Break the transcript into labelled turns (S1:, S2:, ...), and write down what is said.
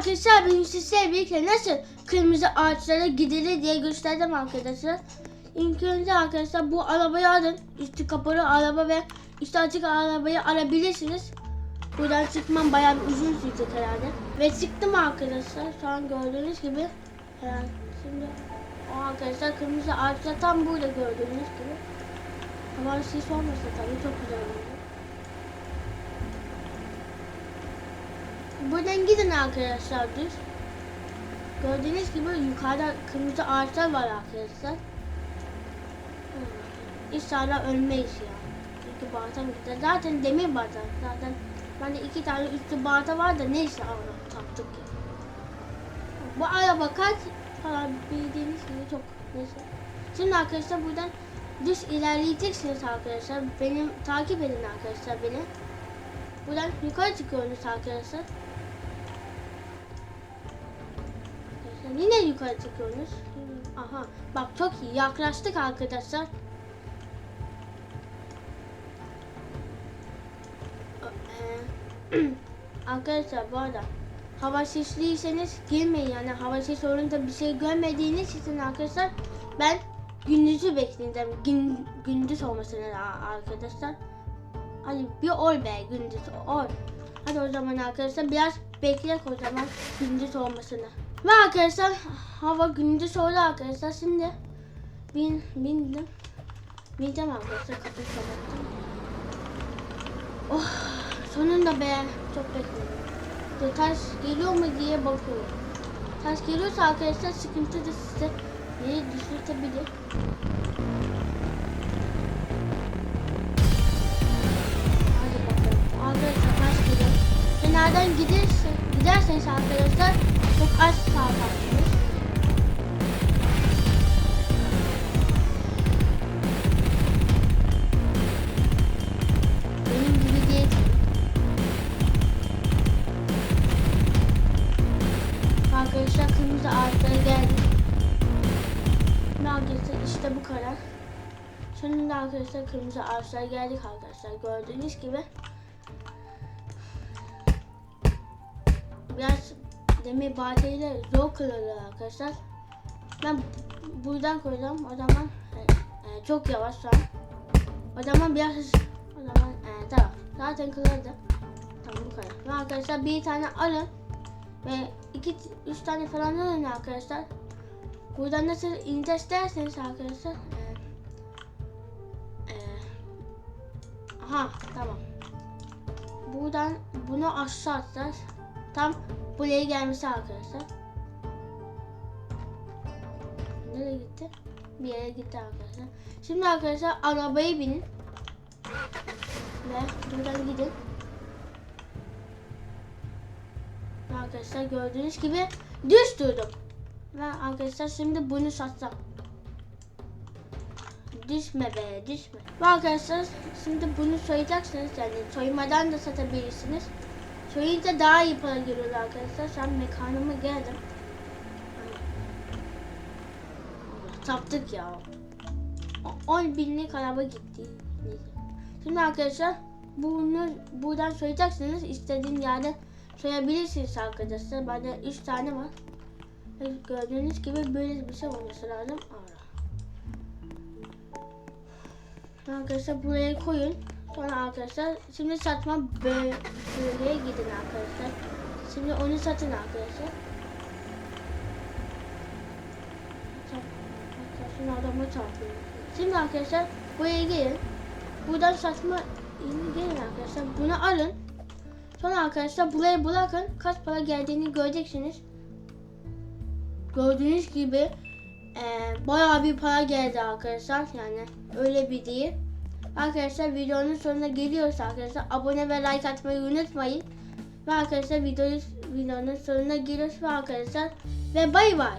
S1: arkadaşlar benim size birlikte nasıl kırmızı ağaçlara gidilir diye gösterdim arkadaşlar. İlk önce arkadaşlar bu arabayı alın. Üstü kapalı araba ve üstü açık arabayı alabilirsiniz. Buradan çıkmam bayağı bir uzun sürecek herhalde. Ve çıktım arkadaşlar. Şu an gördüğünüz gibi. Yani şimdi o arkadaşlar kırmızı ağaçlar tam burada gördüğünüz gibi. Ama sis olmasa tabii çok güzel olur. Buradan gidin arkadaşlar düz. Gördüğünüz gibi yukarıda kırmızı ağaçlar var arkadaşlar. Hmm. İnşallah ölmeyiz ya. Çünkü baltam gitti. Zaten demir baltam. Zaten bende iki tane üstü balta var da neyse onu taktık ya. Bu araba kaç falan bildiğiniz gibi çok neyse. Şimdi arkadaşlar buradan düz ilerleyeceksiniz arkadaşlar. Benim takip edin arkadaşlar beni. Buradan yukarı çıkıyorsunuz arkadaşlar. Yine yukarı çıkıyorsunuz. Aha bak çok iyi yaklaştık arkadaşlar. Ee, arkadaşlar bu arada hava sisliyseniz girmeyin yani hava sisi olunca bir şey görmediğiniz için arkadaşlar ben gündüzü bekleyeceğim. Gün, gündüz olmasını arkadaşlar. Hadi bir ol be gündüz ol. Hadi o zaman arkadaşlar biraz bekleyek o zaman gündüz olmasını. Ve arkadaşlar hava gündüz oldu arkadaşlar. Şimdi bin, bindim. Bineceğim arkadaşlar kapıyı kapattım. Oh sonunda be çok bekledim. İşte taş geliyor mu diye bakıyorum. Taş geliyorsa arkadaşlar sıkıntı da size beni düşürtebilir. Hadi bakalım. Arkadaşlar taş geliyor. Giderseniz arkadaşlar çok az değil. Arkadaşlar kırmızı ağaçlara geldik. Şimdi arkadaşlar işte bu kadar. Sonunda arkadaşlar kırmızı ağaçlara geldik arkadaşlar. Gördüğünüz gibi. Biraz demir baltayla zor kırılıyor arkadaşlar. Ben buradan koyacağım. O zaman e, e, çok yavaş şu an. O zaman biraz o zaman e, tamam. Zaten kırıldı. Tamam bu kadar. Ve arkadaşlar bir tane alın. Ve iki, üç tane falan alın arkadaşlar. Buradan nasıl ineceğiz derseniz arkadaşlar. E, e, aha tamam. Buradan bunu aşağı atacağız. Tam buraya gelmesi arkadaşlar. Nereye gitti? Bir yere gitti arkadaşlar. Şimdi arkadaşlar arabaya binin. Ve buradan gidin. Arkadaşlar gördüğünüz gibi düz. Ve arkadaşlar şimdi bunu satsam. Düşme be düşme. Ve arkadaşlar şimdi bunu soyacaksınız yani soymadan da satabilirsiniz. Soyunca daha iyi para geliyor arkadaşlar. An mekanıma geldim. Saptık ya. O- 10 binlik araba gitti. Şimdi arkadaşlar bunu buradan soyacaksınız. İstediğin yerden soyabilirsiniz arkadaşlar. Bende 3 tane var. Gördüğünüz gibi böyle bir şey olması lazım. Arkadaşlar buraya koyun. Sonra arkadaşlar şimdi satma bö- bölgeye gidin arkadaşlar. Şimdi onu satın arkadaşlar. Şimdi adamı çarpıyor. Şimdi arkadaşlar buraya gelin. Buradan satma gelin arkadaşlar. Bunu alın. Sonra arkadaşlar buraya bırakın. Kaç para geldiğini göreceksiniz. Gördüğünüz gibi e, bayağı bir para geldi arkadaşlar. Yani öyle bir değil. Arkadaşlar videonun sonuna geliyoruz arkadaşlar. Abone ve like atmayı unutmayın. Ve arkadaşlar videonun, videonun sonuna geliyoruz arkadaşlar ve bay bay.